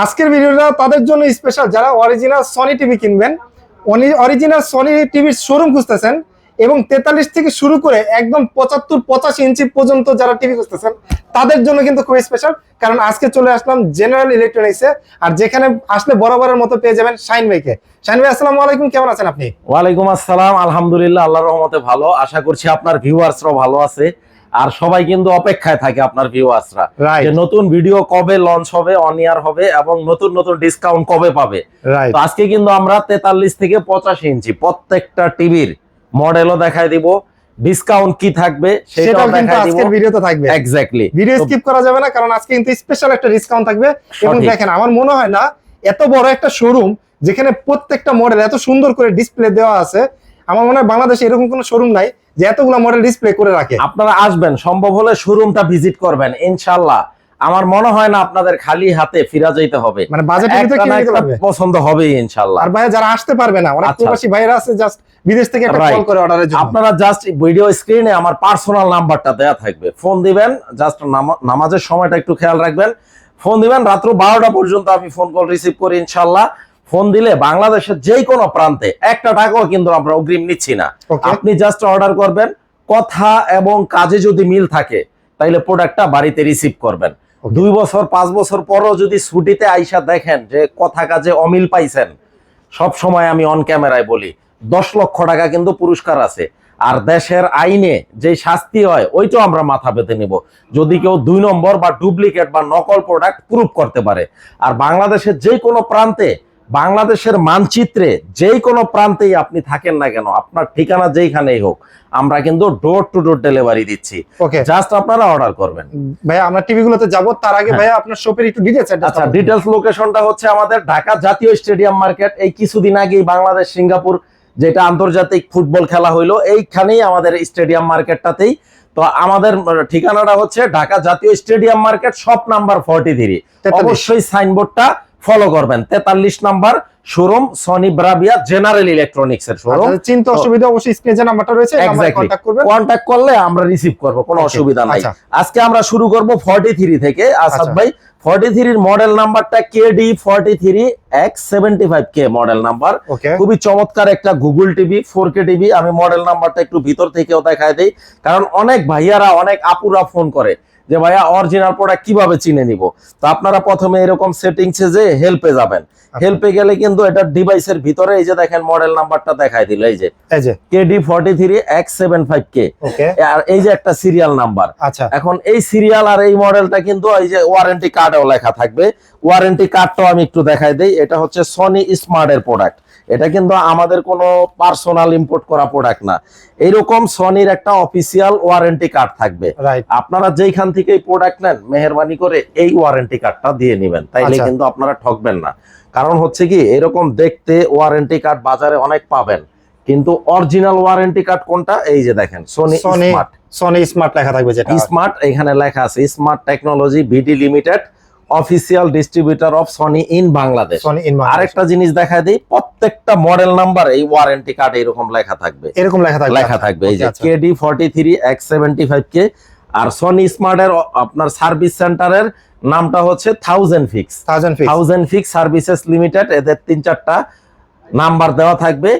আজকের ভিডিওটা তাদের জন্য স্পেশাল যারা অরিজিনাল সনি টিভি কিনবেন অরিজিনাল সনি টিভির শোরুম খুঁজতেছেন এবং তেতাল্লিশ থেকে শুরু করে একদম পঁচাত্তর, পঁচাশি ইঞ্চি পর্যন্ত যারা টিভি খুঁজতেছেন, তাদের জন্য কিন্তু খুবই স্পেশাল কারণ আজকে চলে আসলাম জেনারেল ইলেকট্রনিক্সে আর যেখানে আসলে বরাবরের মতো পেয়ে যাবেন শাইন ভাইকে। শাইন ভাই, আসসালামু আলাইকুম, কেমন আছেন আপনি? ওয়ালাইকুম আসসালাম, আলহামদুলিল্লাহ, আল্লাহর রহমতে ভালো। আশা করছি আপনার ভিউয়ার্সরাও ভালো আছে। আর সবাই কিন্তু অপেক্ষায় থাকে আপনার ভিউয়ার্সরা যে নতুন ভিডিও কবে লঞ্চ হবে অন ইয়ার হবে এবং নতুন নতুন ডিসকাউন্ট কবে পাবে। তো আজকে কিন্তু আমরা তেতাল্লিশ থেকে পঁচাশি ইঞ্চি প্রত্যেকটা টিভির মডেলও দেখাই দিব। ডিসকাউন্ট কি থাকবে সেটাও কিন্তু আজকের ভিডিওতে থাকবে। এক্স্যাক্টলি ভিডিও স্কিপ করা যাবে না কারণ আজকে কিন্তু স্পেশাল একটা ডিসকাউন্ট থাকবে। এবং দেখেন আমার মনে হয় না এত বড় একটা শোরুম যেখানে প্রত্যেকটা মডেল এত সুন্দর করে ডিসপ্লে দেওয়া আছে আমার মনে হয় বাংলাদেশে এরকম কোনো শোরুম নাই যে এতগুলো মডেল ডিসপ্লে করে রাখে। আপনারা আসবেন সম্ভব হলে শোরুমটা ভিজিট করবেন ইনশাল্লাহ আমার মনে হয় না আপনাদের খালি হাতে ফিরা যেতে হবে। মানে বাজেটের ভিতরে একটা না কিনে নিতে পারবে? পছন্দ হবেই ইনশাল্লাহ আর ভাই যারা আসতে পারবে না অনেক আচ্ছা। প্রবাসী ভাইরা আছে জাস্ট বিদেশ থেকে একটা কল করে অর্ডারের জন্য। আপনারা জাস্ট ভিডিও স্ক্রিনে আমার পার্সোনাল নাম্বারটা দেয়া থাকবে। ফোন দিবেন জাস্ট নামাজের সময়টা একটু খেয়াল রাখবেন। ফোন দিবেন রাত্র বারোটা পর্যন্ত আমি ফোন কল রিসিভ করি ইনশাল্লাহ ফোন দিলে বাংলাদেশের যে কোনো প্রান্তে একটা টাকাও কিন্তু আমরা অগ্রিম নিচ্ছি না। আপনি জাস্ট অর্ডার করবেন কথা এবং কাজে যদি মিল থাকে তাইলে প্রোডাক্টটা বাড়িতে রিসিভ করবেন। দুই বছর পাঁচ বছর পরও যদি ছুটিতে আইসা দেখেন যে কথা কাজে অমিল পাইছেন সব সময় আমি অন ক্যামেরায় বলি দশ লক্ষ টাকা কিন্তু পুরস্কার আছে। আর দেশের আইনে যে শাস্তি হয় ওইটাও আমরা মাথা পেতে নিব। যদি কেউ দুই নম্বর বা ডুপ্লিকেট বা নকল প্রোডাক্ট প্রুভ করতে পারে। আর বাংলাদেশের যে কোনো প্রান্তে বাংলাদেশের মানচিত্রে যেই কোনো প্রান্তেই আপনি থাকেন না কেন আপনার ঠিকানা যেইখানেই হোক আমরা কিন্তু ডোর টু ডোর ডেলিভারি দিচ্ছি। ওকে জাস্ট আপনারা অর্ডার করবেন। ভাই আমরা টিভি গুলোতে যাব তার আগে হ্যাঁ। ভাই আপনার শপের একটু ডিটেইলস আচ্ছা ডিটেলস লোকেশনটা হচ্ছে আমাদের ঢাকা জাতীয় স্টেডিয়াম মার্কেট। এই কিছুদিন আগেই বাংলাদেশ সিঙ্গাপুর যেটা আন্তর্জাতিক ফুটবল খেলা হইল এইখানেই আমাদের স্টেডিয়াম মার্কেটটাতেই। তো আমাদের ঠিকানাটা হচ্ছে ঢাকা জাতীয় stadium market shop number forty three অবশ্যই সাইনবোর্ডটা ফলো করবেন। তেতাল্লিশ number showroom Sony Bravia general electronics এর শোরুম চিন্তা অসুবিধা অবশ্যই স্ক্রিনে যে নাম্বারটা রয়েছে. কন্ট্যাক্ট করলে আমরা রিসিভ করব কোনো অসুবিধা নাই। আচ্ছা। আজকে আমরা শুরু করব 43 থেকে। আসাদ আচ্ছা। ভাই 43 এর মডেল নাম্বারটা কেডি 43 X75 কে মডেল নাম্বার খুবই চমৎকার একটা গুগল টিভি 4K টিভি আমি মডেল নাম্বারটা একটু ভিতর থেকেও দেখায় দেই। কারণ অনেক ভাইয়ারা অনেক আপুরা ফোন করে। যে ভাইয়া অরিজিনাল প্রোডাক্ট কীভাবে চিনে নিব? তো আপনারা প্রথমে এরকম সেটিংসে যে হেল্পে যাবেন। আচ্ছা। হেল্পে গেলে কিন্তু এটা ডিভাইসের ভিতরে এই যে দেখেন মডেল নাম্বারটা দেখায় দিল এই যে এই যে। KD forty three X seven five K আর এই যে একটা সিরিয়াল নাম্বার আচ্ছা। এখন এই সিরিয়াল আর এই মডেলটা কিন্তু এই যে ওয়ারেন্টি কার্ডেও লেখা থাকবে। ওয়ারেন্টি কার্ডটাও আমি একটু দেখাই দেই এটা হচ্ছে সনি স্মার্ট এর প্রোডাক্ট এটা কিন্তু আমাদের কোনো পার্সোনাল ইম্পোর্ট করা প্রোডাক্ট না। এইরকম সনির একটা অফিসিয়াল ওয়ারেন্টি কার্ড থাকবে। আপনারা যেইখান থেকে প্রোডাক্ট নেন মেহরবানি করে এই ওয়ারেন্টি কার্ডটা দিয়ে নেবেন। তাইলে আচ্ছা। কিন্তু আপনারা ঠকবেন না। কারণ হচ্ছে কি এরকম দেখতে ওয়ারেন্টি কার্ড বাজারে অনেক পাবেন। কিন্তু অরিজিনাল ওয়ারেন্টি কার্ড কোনটা? এই যে দেখেন Sony Sony Smart Sony Smart লেখা থাকবে যেটা। স্মার্ট এখানে লেখা আছে Smart Technology BD limited official distributor of Sony in Bangladesh আরেকটা জিনিস দেখায় দিই প্রত্যেকটা মডেল নাম্বার এই ওয়ারেন্টি কার্ড এরকম লেখা থাকবে। এরকম লেখা থাকবে লেখা থাকবে এই যে। KD forty three X seventy five K আর সনি স্মার্টের আপনার সার্ভিস সেন্টারের নামটা হচ্ছে thousand fix thousand fix thousand fix services limited এদের তিন চারটা নাম্বার দেওয়া থাকবে।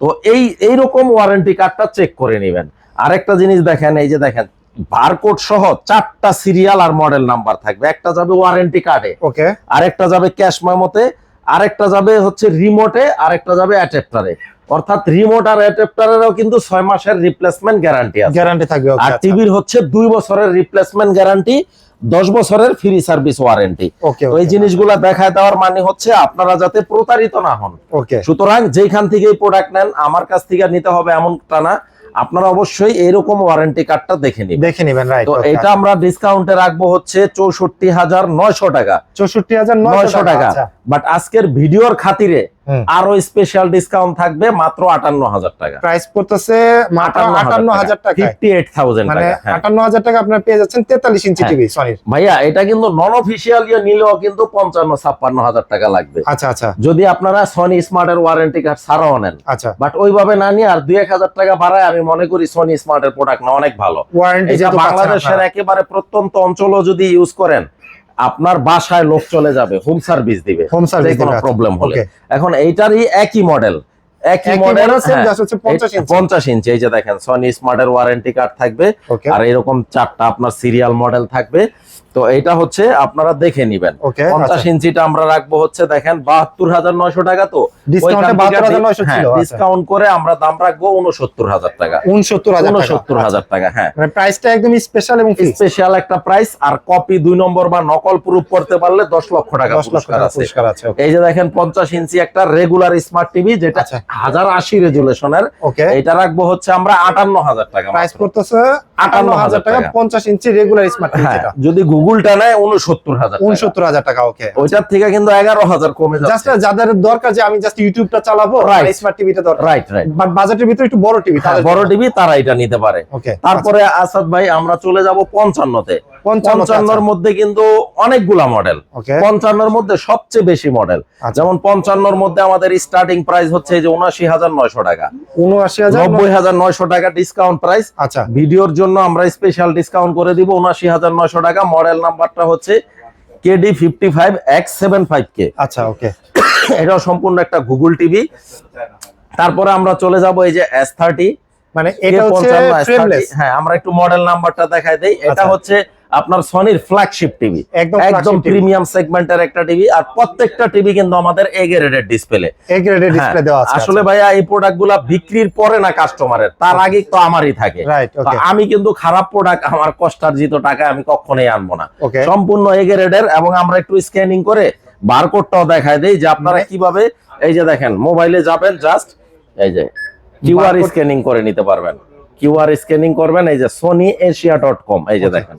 তো এই এইরকম ওয়ারেন্টি কার্ডটা চেক করে নেবেন। আরেকটা জিনিস দেখেন এই যে দেখেন বারকোড সহ চারটা সিরিয়াল আর মডেল নাম্বার থাকবে। একটা যাবে ওয়ারেন্টি কার্ডে ওকে। আরেকটা যাবে ক্যাশ মেমোতে আরেকটা যাবে হচ্ছে রিমোটে আরেকটা যাবে অ্যাডাপ্টারে অর্থাৎ রিমোট আর অ্যাডাপ্টারেরও কিন্তু ছয় মাসের রিপ্লেসমেন্ট গ্যারান্টি আছে। গ্যারান্টি থাকবে আর টিভির হচ্ছে দুই বছরের রিপ্লেসমেন্ট গ্যারান্টি দশ বছরের ফ্রি সার্ভিস ওয়ারেন্টি ওকে তো এই জিনিসগুলা দেখায় দেওয়ার মানে হচ্ছে আপনারা যাতে প্রতারিত না হন। ওকে সুতরাং যেখান থেকে প্রোডাক্ট নেন আমার কাছ থেকে নিতে হবে এমনটা না। আপনারা অবশ্যই এরকম ওয়ারেন্টি কার্ডটা দেখে নিবেন। দেখে নিবেন রাইট তো এটা আমরা ডিসকাউন্টে রাখব হচ্ছে চৌষট্টি হাজার নয়শো টাকা। চৌষট্টি হাজার নয়শো নয়শো টাকা আচ্ছা। বাট আজকের ভিডিওর খাতিরে। আরও স্পেশাল ডিসকাউন্ট থাকবে মাত্র আটান্ন হাজার টাকা। প্রাইস পড়তেছে আটান্ন হাজার টাকা। ফিফটি এইট থাউজেন্ড মানে হ্যাঁ। আটান্ন হাজার টাকা আপনার পেয়ে যাচ্ছেন তেতাল্লিশ ইঞ্চি হ্যাঁ। টিভি সনির ভাইয়া এটা কিন্তু নন অফিসিয়াল নিলেও কিন্তু পঞ্চান্ন ছাপ্পান্ন হাজার টাকা লাগবে। আচ্ছা আচ্ছা। যদি আপনারা সনি স্মার্টের ওয়ারেন্টি কার্ড ছাড়াও নেন। আচ্ছা। বাট ওইভাবে না নিয়ে আর দুই এক হাজার টাকা বাড়ায় আমি মনে করি সনি স্মার্টের প্রোডাক্ট না অনেক ভালো। ওয়ারেন্টি বাংলাদেশের একেবারে প্রত্যন্ত অঞ্চলও যদি ইউজ করেন আপনার বাসায় লোক চলে যাবে হোম সার্ভিস দিবে। হোম সার্ভিস কোনো প্রবলেম হলে। এখন এইটারই একই মডেল একই মডেল model, same, just হচ্ছে 50 ইঞ্চি। পঞ্চাশ ইঞ্চি এই যে দেখেন সনি স্মার্টের ওয়ারেন্টি কার্ড থাকবে। আর এরকম চারটা আপনার সিরিয়াল মডেল থাকবে। তো এটা হচ্ছে আপনারা দেখে নিবেন। পঞ্চাশ ইঞ্চিটা আমরা রাখব হচ্ছে দেখেন বাহাত্তর হাজার নয়শো টাকা তো। ডিসকাউন্টে 72,900 ছিল, আচ্ছা। করে আমরা দাম রাখব উনসত্তর হাজার টাকা। উনসত্তর হাজার টাকা হ্যাঁ। মানে প্রাইসটা একদম স্পেশাল এবং স্পেশাল একটা প্রাইস আর কপি দুই নম্বর বা নকল প্রুফ করতে পারলে দশ লক্ষ টাকা দশ লক্ষ পুরস্কার আছে। এই যে দেখেন পঞ্চাশ ইঞ্চি একটা রেগুলার স্মার্ট টিভি যেটা আচ্ছা। হাজার আশি রেজুলেশনের এটা রাখব হচ্ছে আমরা আটান্ন হাজার টাকা প্রাইস মাত্র। আটান্ন হাজার টাকা। পঞ্চাশ ইঞ্চি রেগুলার স্মার্ট হ্যাঁ যেটা যদি গুগলটা নেয় উনসত্তর হাজার উনসত্তর হাজার টাকা ওকে ওইটার থেকে কিন্তু এগারো হাজার কমে জাস্ট যাদের দরকার যে আমি জাস্ট ইউটিউবটা চালাবো. স্মার্ট টিভিটা দরকার। রাইট রাইট বাট বাজেটের ভিতরে একটু বড় টিভি বড় টিভি তারা এটা নিতে পারে। ওকে তারপরে আসাদ ভাই আমরা চলে যাব পঞ্চান্নতে। পঞ্চান্ন পঞ্চান্নর মধ্যে কিন্তু অনেকগুলা মডেল পঞ্চান্নর মধ্যে সবচেয়ে বেশি মডেল আচ্ছা। যেমন পঞ্চান্নর মধ্যে আমাদের স্টার্টিং প্রাইস হচ্ছে এই যে উনআশি হাজার নয়শো টাকা। উনআশি হাজার নব্বই হাজার নয়শো টাকা ডিসকাউন্ট প্রাইস আচ্ছা। ভিডিওর জন্য আমরা স্পেশাল ডিসকাউন্ট করে দিব উনআশি হাজার নয়শো টাকা। মডেল নাম্বারটা হচ্ছে KD fifty five X seven five K আচ্ছা ওকে। এটাও সম্পূর্ণ একটা গুগল টিভি তারপরে আমরা চলে যাব এই যে এস থার্টি মানে এটা হচ্ছে হ্যাঁ আমরা একটু মডেল নাম্বারটা দেখাই দেই। এটা আচ্ছা। হচ্ছে আপনার সনির ফ্ল্যাগশিপ টিভি একদম প্রিমিয়াম সেগমেন্টের একটা টিভি আর প্রত্যেকটা টিভি কিন্তু আমাদের এ গ্রেডের ডিসপ্লে এ গ্রেডের ডিসপ্লে দেওয়া আছে হ্যাঁ, আসলে ভাইয়া এই প্রোডাক্টগুলা বিক্রির পরে না কাস্টমারের তার আগে তো আমারই থাকে। আমি কিন্তু খারাপ প্রোডাক্ট আমার কষ্টার্জিত টাকা আমি কখনোই আনব না। সম্পূর্ণ এ গ্রেডের এবং আমরা একটু স্ক্যানিং করে বারকোডটাও দেখায় দেই যে আপনারা কীভাবে এই যে দেখেন মোবাইলে যাবেন জাস্ট এই যে কিউআর স্ক্যানিং করে নিতে পারবেন। কিউআর স্ক্যানিং করবেন এই যে সোনি এশিয়া ডট কম এই যে দেখেন।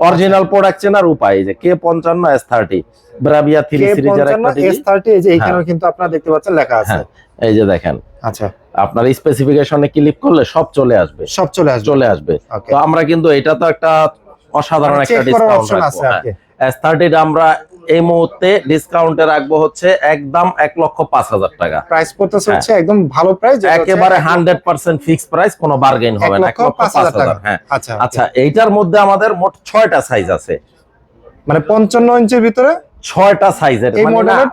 অরিজিনাল প্রোডাক্ট চেনার উপায় যে কে পঞ্চান্ন এস থার্টি ব্রাভিয়া থ্রি সিরিজের একটা এস। থার্টি এই যে এখানেও কিন্তু আপনারা দেখতে পাচ্ছেন লেখা আছে। হ্যাঁ এই যে দেখেন। আচ্ছা। আপনার স্পেসিফিকেশনে ক্লিক করলে সব চলে আসবে। সব চলে আসবে। চলে আসবে। তো আমরা কিন্তু এটা তো একটা অসাধারণ একটা ডিসকাউন্ট আছে এস থার্টিটা আমরা এই মুহূর্তে ডিসকাউন্টে রাখব হচ্ছে একদম এক লক্ষ পাঁচ হাজার টাকা। প্রাইস পড়তেছে হ্যাঁ। হচ্ছে একদম ভালো প্রাইস একেবারে হান্ড্রেড পার্সেন্ট ফিক্স প্রাইস কোনো বার্গেন হবে না এক লক্ষ পাঁচ হাজার হ্যাঁ। আচ্ছা আচ্ছা এইটার মধ্যে আমাদের মোট ছয়টা সাইজ আছে। মানে পঞ্চান্ন ইঞ্চির ভিতরে? ছয়টা সাইজের এই মডেলের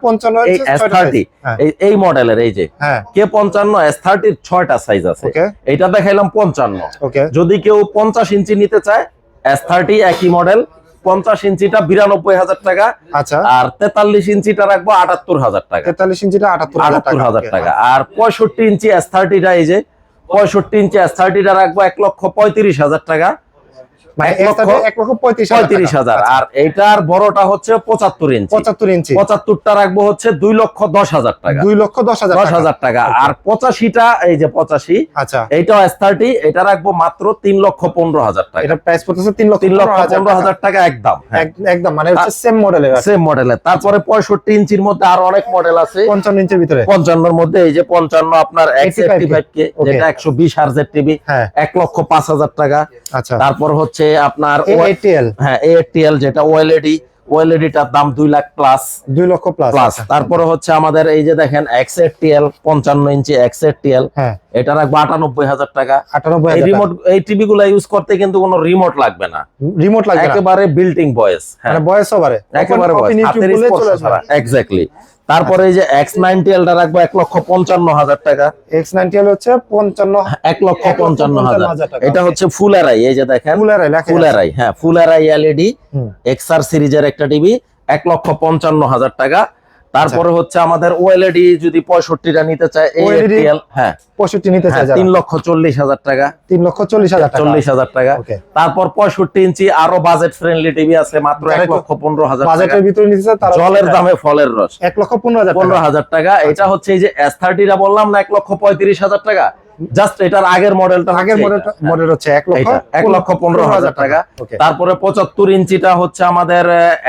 এই থার্টি size। হ্যাঁ। এই এই মডেলের এই যে। হ্যাঁ। কে পঞ্চান্ন এস থার্টির ছয়টা সাইজ আছে। এইটা দেখাইলাম পঞ্চান্ন। ওকে যদি কেউ পঞ্চাশ ইঞ্চি নিতে চায় এস থার্টি একই মডেল পঞ্চাশ ইঞ্চিটা বিরানব্বই হাজার টাকা। আচ্ছা। আর তেতাল্লিশ ইঞ্চিটা রাখব আটাত্তর হাজার টাকা। তেতাল্লিশ ইঞ্চিটা আটাত্তর হাজার আটাত্তর টাকা হাজার টাকা। আর পঁয়ষট্টি ইঞ্চি এস থার্টিটা এই যে পঁয়ষট্টি ইঞ্চি এস থার্টিটা রাখব এক লক্ষ পঁয়ত্রিশ হাজার টাকা। পঁয়ত্রিশ পঁয়ত্রিশ হাজার। আর এইটার বড়টা হচ্ছে পঁচাত্তর ইঞ্চি। পঁচাত্তর ইঞ্চি। পঁচাত্তরটা রাখব হচ্ছে দুই লক্ষ দশ হাজার টাকা। দুই লক্ষ দশ হাজার দশ হাজার টাকা। আর পঁচাশিটা এই যে পঁচাশি আচ্ছা। এইটাও এস থার্টি এটা রাখব মাত্র তিন লক্ষ পনেরো হাজার টাকা। এটা প্রাইস পড়তেছে তিন লক্ষ তিন লক্ষ পনেরো হাজার টাকা। একদম হ্যাঁ। একদম মানে সেম মডেলের সেম মডেলের তারপরে পঁয়ষট্টি ইঞ্চির মধ্যে আরও অনেক মডেল আছে। পঞ্চান্ন ইঞ্চির ভিতরে। পঞ্চান্নর মধ্যে এই যে পঞ্চান্ন আপনার 85K ফাইভ কে যেটা একশো বিশ হার্জের টিভি হ্যাঁ। এক লক্ষ পাঁচ হাজার টাকা। আচ্ছা। তারপর হচ্ছে আপনার এটিএল হ্যাঁ এটিএল যেটা ওএলইডি ওএলইডিটার দাম দুই লাখ প্লাস দুই লক্ষ প্লাস প্লাস তারপরে হচ্ছে আমাদের এই যে দেখেন এক্স এটিএল পঞ্চান্ন ইঞ্চি এক্স এটিএল হ্যাঁ। এটা রাখব আটানব্বই হাজার টাকা। আটানব্বই রিমোট এই টিভি গুলা ইউজ করতে কিন্তু কোনো রিমোট লাগবে না। রিমোট লাগবে একেবারে বিল্টিং বয়েস হ্যাঁ। মানে বয়স ওভারে একেবারে এক্স্যাক্টলি তারপরে এই যে এক্স নাইনটি এলটা রাখব এক লক্ষ পঞ্চান্ন হাজার টাকা। এক্স নাইনটি হচ্ছে পঞ্চান্ন এক লক্ষ পঞ্চান্ন হাজার। এটা হচ্ছে ফুল আরাই এই যে দেখেন। ফুল আরাই হ্যাঁ full array LED X XR সিরিজের একটা টিভি এক লক্ষ পঞ্চান্ন হাজার টাকা। তারপরে হচ্ছে আমাদের ওএলইডি যদি পঁয়ষট্টিটা নিতে চায় এএটিএল হ্যাঁ। পঁয়ষট্টি নিতে চায় হ্যাঁ, তিন লক্ষ চল্লিশ হাজার টাকা। তিন লক্ষ চল্লিশ হাজার টাকা। চল্লিশ হাজার টাকা। তারপর পঁয়ষট্টি ইঞ্চি আরও বাজেট ফ্রেন্ডলি টিভি আছে মাত্র এক লক্ষ পনেরো হাজার টাকা। বাজেটের ভিতরে নিতে চায় তার জলের দামে ফলের রস। এক লক্ষ পনেরো হাজার পনেরো টাকা। হাজার টাকা। এটা হচ্ছে এই যে এস থার্টিটা বললাম না এক লক্ষ পঁয়ত্রিশ হাজার টাকা? জাস্ট এটার আগের মডেলটা আগের মডেল মডেল হচ্ছে এক লক্ষ এক লক্ষ পনেরো হাজার টাকা। তারপরে পঁচাত্তর ইঞ্চিটা হচ্ছে আমাদের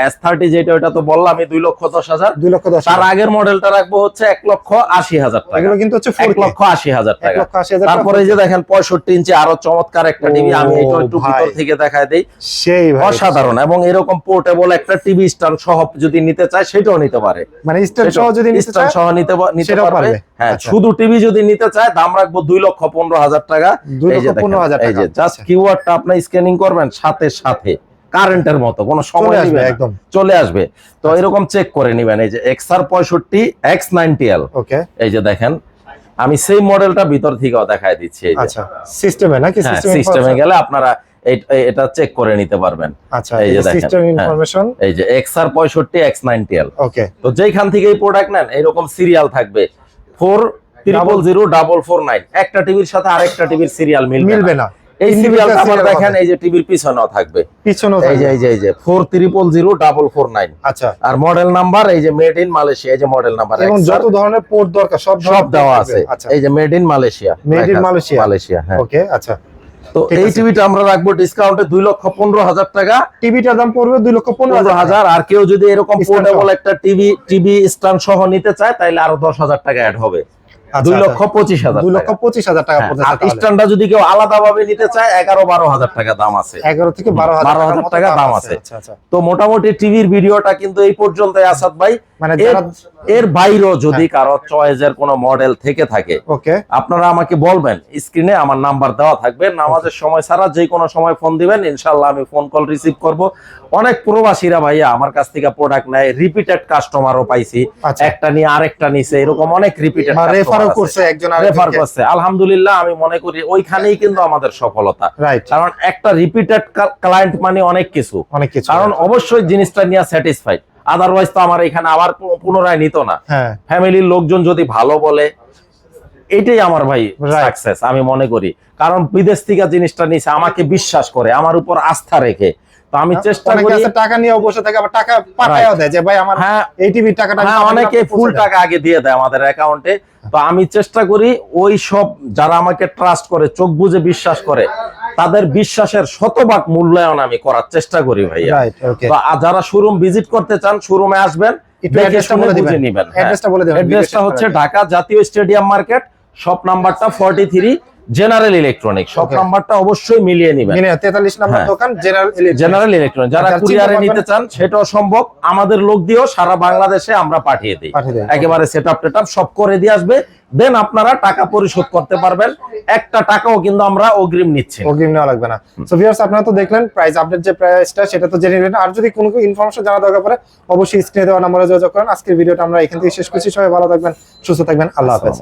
এস থার্টি যেটা ওটা তো বললাম আমি দুই লক্ষ দশ হাজার। দুই লক্ষ দশ তার আগের মডেলটা রাখব হচ্ছে এক লক্ষ আশি হাজার টাকা। এগুলো কিন্তু হচ্ছে এক লক্ষ আশি হাজার টাকা। তারপরে এই যে দেখেন পঁয়ষট্টি ইঞ্চি আরও চমৎকার একটা টিভি আমি এটা একটু ভিতর থেকে দেখায় দেই। সেই অসাধারণ এবং এরকম পোর্টেবল একটা টিভি স্ট্যান্ড সহ যদি নিতে চায় সেটাও নিতে পারে। মানে স্ট্যান্ড সহ যদি নিতে স্ট্যান্ড সহ নিতে নিতে পারবে। হ্যাঁ আচ্ছা। শুধু টিভি যদি নিতে চায় দাম রাখব দুই লক্ষ পনেরো হাজার টাকা। এই যে জাস্ট আচ্ছা। কিওয়ার্ডটা আপনি স্ক্যানিং করবেন সাথে সাথে কারেন্টের মতো কোনো সময় একদম। চলে আসবে। তো আচ্ছা। এরকম চেক করে নিবেন এই যে এক্সআর পঁয়ষট্টি এক্স নাইনটি এল ওকে। এই যে দেখেন আমি সেই মডেলটা ভিতর থেকেও দেখাই দিচ্ছি এই যে। আচ্ছা সিস্টেমে নাকি হ্যাঁ সিস্টেমে গেলে আপনারা এটা চেক করে নিতে পারবেন। আচ্ছা এই যে সিস্টেম হ্যাঁ। ইনফরমেশন এই যে এক্সআর পঁয়ষট্টি এক্স নাইনটি এল ওকে। তো যেখান থেকে এই প্রোডাক্ট নেন এরকম সিরিয়াল থাকবে। Four triple zero double four nine একটা টিভির সাথে আরেকটা টিভির সিরিয়াল মিলবে না। এই সিরিয়ালটা আবার দেখেন এই যে টিভির পিছনেও থাকবে। পিছনেও এই যে এই যে এই যে four triple zero double four nine আচ্ছা। আর মডেল নাম্বার এই যে মেড ইন মালয়েশিয়া এই যে মডেল নাম্বার এবং যত ধরনের পোর্ট দরকার সব সব দেওয়া আছে। আচ্ছা। এই যে made in Malaysia made in Malaysia Malaysia হ্যাঁ। ওকে আচ্ছা। তো এই। টিভিটা আমরা রাখব ডিসকাউন্টে দুই লক্ষ পনেরো হাজার টাকা। টিভিটার দাম পড়বে দুই লক্ষ পনেরো হাজার আর কেউ যদি এরকম পোর্টেবল একটা টিভি টিভি স্ট্যান্ড সহ নিতে চায় তাহলে আরও দশ হাজার টাকা অ্যাড হবে। দুই। লক্ষ পঁচিশ হাজার দুই লক্ষ পঁচিশ হাজার টাকা পড়তেছে আর তাহলে। স্ট্যান্ডটা যদি কেউ আলাদা ভাবে নিতে চায় এগারো বারো হাজার টাকা দাম আছে। এগারো থেকে বারো হাজার 12,000 টাকার মতো টাকা দাম আছে। তো মোটামুটি টিভির ভিডিওটা কিন্তু এই পর্যন্তই আসাদ ভাই। মানে এর- বাইরেও যদি কারও চয়েসের কোনো মডেল থেকে থাকে ওকে। আপনারা আমাকে বলবেন স্ক্রিনে আমার নাম্বার দেওয়া থাকবে। নামাজের সময় ছাড়া যে কোনো সময় ফোন দিবেন ইনশাল্লাহ আমি ফোন কল রিসিভ করব। অনেক প্রবাসীরা ভাইয়া আমার কাছ থেকে প্রোডাক্ট নেয় রিপিটেড কাস্টমারও পাইছি। আচ্ছা। একটা নিয়ে আরেকটা নিছে এরকম অনেক রিপিটেড রেফারও করছে একজন রেফার করছে। আলহামদুলিল্লাহ আমি মনে করি ওইখানেই কিন্তু আমাদের সফলতা। কারণ একটা রিপিটেড ক্লায়েন্ট মানে অনেক কিছু। অনেক কিছু কারণ অবশ্যই জিনিসটা নিয়ে স্যাটিসফাইড আদারওয়াইজ তো আমার এখানে আবার পুনরায় নিত না। ফ্যামিলির লোকজন যদি ভালো বলে এটাই আমার ভাই সাকসেস আমি মনে করি। কারণ বিদেশ থেকে জিনিসটা নিছে আমাকে বিশ্বাস করে আমার উপর আস্থা রেখে। তো আমি চেষ্টা করি টাকা নিয়ে বসে থাকে আবার টাকা পাঠায়ও দেয় যে ভাই আমার হ্যাঁ এই টিভির টাকাটা হ্যাঁ অনেকে ফুল টাকা আগে দিয়ে দেয় আমাদের অ্যাকাউন্টে তো আমি চেষ্টা করি ওই সব যারা আমাকে ট্রাস্ট করে চোখ বুঝে বিশ্বাস করে তাদের বিশ্বাসের শতভাগ মূল্যায়ন আমি করার চেষ্টা করি ভাইয়া। তো যারা শোরুম ভিজিট করতে চান শোরুমে আসবেন হ্যাঁ। অ্যাড্রেসটা হচ্ছে ঢাকা জাতীয় স্টেডিয়াম মার্কেট শপ নাম্বারটা forty three general electronic Okay. নাম্বারটা অবশ্যই মিলিয়ে নিবেন। মিনে 43 নম্বর হ্যাঁ। দোকান জেনারেল জেনারেল ইলেকট্রনিক যারা যারা কুরিয়ারে নিতে চান সেটাও সম্ভব। আমাদের লোক দিয়েও সারা বাংলাদেশে আমরা পাঠিয়ে দিই। একেবারে সেট আপ টেট সব করে দিয়ে আসবে। দেন আপনারা টাকা পরিশোধ করতে পারবেন। একটা টাকাও কিন্তু আমরা অগ্রিম নিচ্ছি অগ্রিম নেওয়া লাগবে না। সো ভিউয়ার্স আপনারা তো দেখলেন প্রাইস আপডেট যে প্রাইসটা সেটা তো জেনে নিলেন আর যদি কোনো ইনফরমেশন জানা দরকার পড়ে অবশ্যই স্ক্রিনে দেওয়া নম্বরে যোগাযোগ করেন। আজকের ভিডিওটা আমরা এখান থেকে শেষ করছি। সবাই ভালো থাকবেন সুস্থ থাকবেন। আল্লাহ হাফেজ।